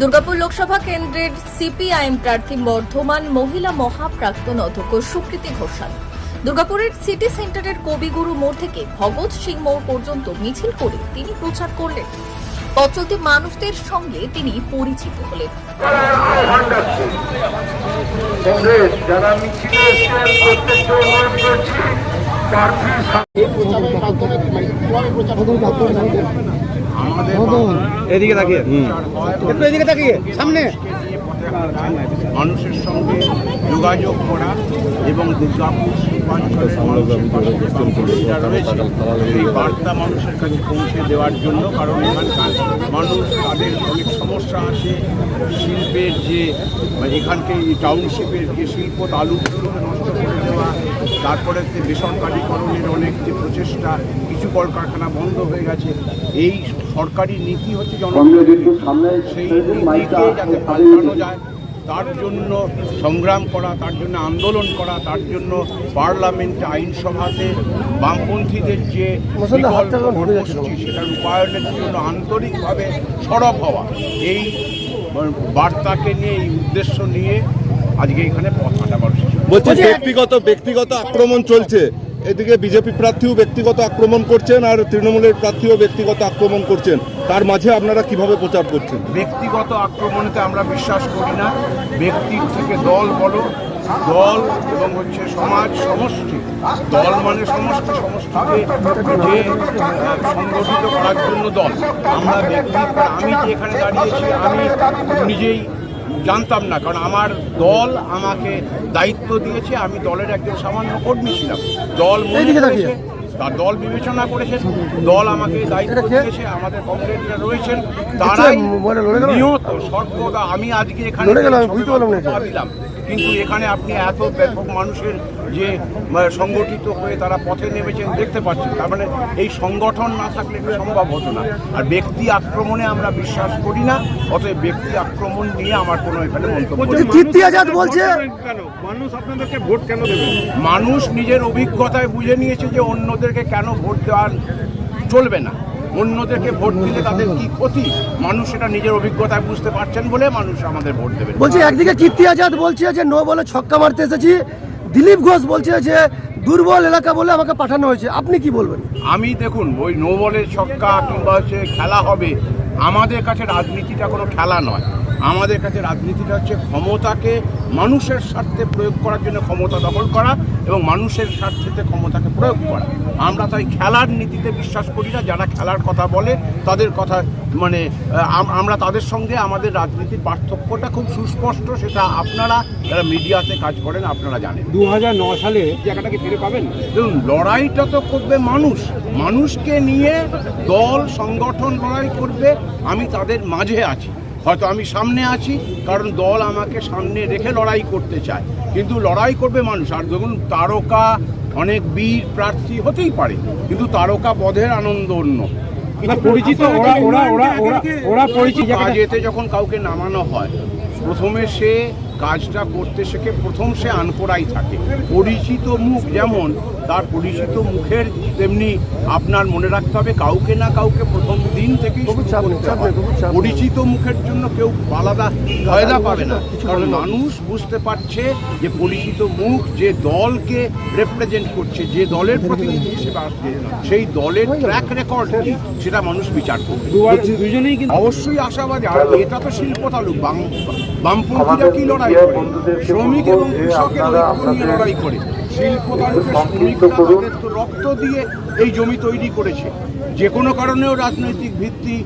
দুর্গাপুর লোকসভা কেন্দ্রের সিপিআইএম প্রার্থী বর্ধমান মহিলা মহাপ্রাক্তন অধ্যক্ষ সুকৃতি ঘোষাল। দুর্গাপুরের সিটি সেন্টারের কবিগুরু মোড় থেকে ভগৎ সিং মোড় পর্যন্ত মিছিল করে তিনি প্রচার করলেন। পথ চলতি মানুষদের সঙ্গে তিনি পরিচিত হলেন। এই প্রচারের মাধ্যমে এদিকে তাকিয়ে। একটু এদিকে তাকিয়ে সামনে। মানুষের সঙ্গে যোগাযোগ করা এবং দুর্গাপুর রয়েছে সেই বার্তা মানুষের কাছে পৌঁছে দেওয়ার জন্য কারণ এখানকার মানুষ তাদের অনেক সমস্যা আছে। শিল্পের যে মানে এখানকে এই টাউনশিপের যে শিল্প তালুকগুলোকে নষ্ট করে দেওয়া তারপরে যে বেসরকারীকরণের অনেক যে প্রচেষ্টা কিছু কলকারখানা বন্ধ হয়ে গেছে। এই সরকারি নীতি হচ্ছে যাতে যায় তার জন্য সংগ্রাম করা তার জন্য আন্দোলন করা তার জন্য পার্লামেন্টে আইনসভাতে বামপন্থীদের যে কর্মসূচি সেটা রূপায়ণের জন্য আন্তরিকভাবে সরব হওয়া এই বার্তাকে নিয়ে এই উদ্দেশ্য নিয়ে আজকে এখানে পথ হাঁটা কর্মসূচি ব্যক্তিগত ব্যক্তিগত আক্রমণ চলছে। এদিকে বিজেপি প্রার্থীও ব্যক্তিগত আক্রমণ করছেন আর তৃণমূলের প্রার্থীও ব্যক্তিগত আক্রমণ করছেন। তার মাঝে আপনারা কীভাবে প্রচার করছেন? ব্যক্তিগত আক্রমণেতে আমরা বিশ্বাস করি না। ব্যক্তির থেকে দল বলো দল এবং হচ্ছে সমাজ সমষ্টি। দল মানে সমষ্টি। সমষ্টিকে যে সংগঠিত করার জন্য দল। আমরা ব্যক্তি, আমি যে এখানে দাঁড়িয়েছি, আমি নিজেই জানতাম না কারণ আমার দল আমাকে দায়িত্ব দিয়েছে আমি দলের একজন সামান্য কর্মী ছিলাম। দল মনে করেছে তার দল বিবেচনা করেছে দল আমাকে দায়িত্ব দিয়েছে আমাদের কংগ্রেসরা রয়েছেন তারাই মোবাইলে নিয়ত সর্বদা আমি আজকে এখানে কিন্তু এখানে আপনি এত ব্যাপক মানুষের যে মানে, সংগঠিত হয়ে তারা পথে নেমেছেন দেখতে পাচ্ছেন। তার মানে এই সংগঠন না থাকলে এটা সম্ভব হতো না। আর ব্যক্তি আক্রমণে আমরা বিশ্বাস করি না অতএব ব্যক্তি আক্রমণ নিয়ে আমার কোনো এখানে মন্তব্য বলছে মানুষ আপনাদেরকে ভোট কেন দেবে? মানুষ নিজের অভিজ্ঞতায় বুঝে নিয়েছে যে অন্যদেরকে কেন ভোট দেওয়ার চলবে না। অন্যদেরকে ভোট দিলে তাদের কি ক্ষতি? মানুষ এটা নিজের অভিজ্ঞতায় বুঝতে পারছেন বলে মানুষ আমাদের ভোট দেবে বলছে একদিকে কীর্তি আজাদ বলছে যে নো বলে ছক্কা মারতে এসেছি দিলীপ ঘোষ বলছে যে দুর্বল এলাকা বলে আমাকে পাঠানো হয়েছে। আপনি কি বলবেন? আমি দেখুন, ওই নো বলের ছক্কা কিংবা হচ্ছে খেলা হবে, আমাদের কাছে রাজনীতিটা কোনো খেলা নয়। আমাদের কাছে রাজনীতিটা হচ্ছে ক্ষমতাকে মানুষের স্বার্থে প্রয়োগ করার জন্য ক্ষমতা দখল করা এবং মানুষের স্বার্থেতে ক্ষমতাকে প্রয়োগ করা। আমরা তাই খেলার নীতিতে বিশ্বাস করি না যারা খেলার কথা বলে তাদের কথা মানে আমরা তাদের সঙ্গে আমাদের রাজনীতির পার্থক্যটা খুব সুস্পষ্ট সেটা আপনারা যারা মিডিয়াতে কাজ করেন আপনারা জানেন। দু সালে জায়গাটাকে ফিরে পাবেন। দেখুন লড়াইটা তো করবে মানুষ। মানুষকে নিয়ে দল সংগঠন লড়াই করবে আমি তাদের মাঝে আছি। হয়তো আমি সামনে আছি কারণ দল আমাকে সামনে রেখে লড়াই করতে চায়। কিন্তু লড়াই করবে মানুষ। আর দেখুন তারকা অনেক বীর প্রার্থী হতেই পারে কিন্তু তারকা পদের আনন্দ অন্য। পরিচিত ওরা ওরা ওরা ওরা পরিচিত কাজেতে যখন কাউকে নামানো হয় প্রথমে সে কাজটা করতে শেখে প্রথম সে আনকোড়াই থাকে। পরিচিত মুখ যেমন তার পরিচিত মুখের তেমনি আপনার মনে রাখতে হবে কাউকে না কাউকে প্রথম দিন থেকেই নেই। পরিচিত মুখের জন্য কেউ আলাদা ফায়দা পাবে না কারণ মানুষ বুঝতে পারছে যে পরিচিত মুখ যে দলকে রেপ্রেজেন্ট করছে যে দলের প্রতিনিধি হিসেবে আসছে সেই দলের ট্র্যাক রেকর্ড কি সেটা মানুষ বিচার করবে। দুজনেই অবশ্যই আশাবাদী। আর এটা তো শিল্প তালুক বাম বামপন্থীরা কি লড়াই শ্রমিক রক্ত দিয়ে এই জমি তৈরি করেছে। যে কোনো কারণেও রাজনৈতিক ভিত্তি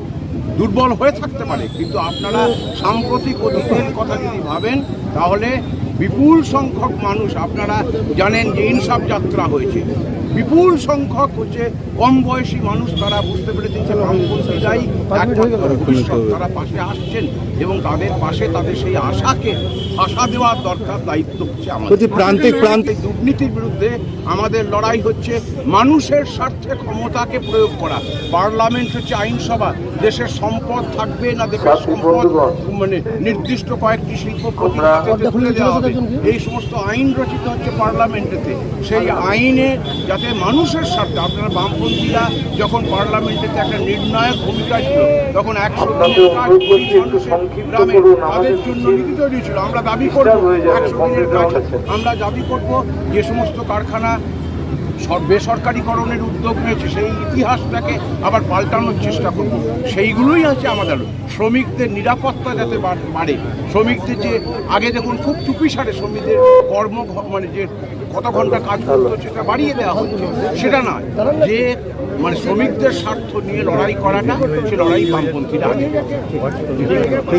দুর্বল হয়ে থাকতে পারে কিন্তু আপনারা সাম্প্রতিক অতীতের কথা যদি ভাবেন তাহলে বিপুল সংখ্যক মানুষ আপনারা জানেন যে ইনসাফ যাত্রা হয়েছে। বিপুল সংখ্যক হচ্ছে কম বয়সী মানুষ তারা বুঝতে পেরেছেন যে বামপন্থীরাই তারা পাশে আসছেন এবং তাদের পাশে তাদের সেই আশাকে আশা দেওয়ার দরকার দায়িত্ব হচ্ছে আমাদের। প্রান্তিক প্রান্তিক দুর্নীতির বিরুদ্ধে আমাদের লড়াই হচ্ছে মানুষের স্বার্থে ক্ষমতাকে প্রয়োগ করা। পার্লামেন্ট হচ্ছে আইনসভা। দেশের সম্পদ থাকবে না দেশের সম্পদ মানে নির্দিষ্ট কয়েকটি শিল্প প্রতিষ্ঠাতে তুলে দেওয়া হবে। এই সমস্ত আইন রচিত হচ্ছে পার্লামেন্টেতে। সেই আইনে যাতে মানুষের স্বার্থে আপনারা বামপন্থীরা যখন পার্লামেন্টেতে একটা নির্ণায়ক ভূমিকা ছিল তখন একশো দিনের কাজ গ্রামে তাদের জন্য লিখিত নীতি তৈরি ছিল। আমরা দাবি করব একশো দিনের কাজ আমরা দাবি করব যে সমস্ত কারখানা বেসরকারিকরণের উদ্যোগ নিয়েছে, সেই ইতিহাসটাকে আবার পাল্টানোর চেষ্টা করব। সেইগুলোই আছে আমাদের শ্রমিকদের নিরাপত্তা যাতে বাড়- শ্রমিকদের যে আগে দেখুন খুব চুপি সারে শ্রমিকদের কর্ম মানে যে কত ঘণ্টা কাজ করতো সেটা বাড়িয়ে দেওয়া হচ্ছে, সেটা নয়। যে মানে শ্রমিকদের স্বার্থ নিয়ে লড়াই করাটা সে লড়াই বামপন্থীরা আগে ঠিক আছে।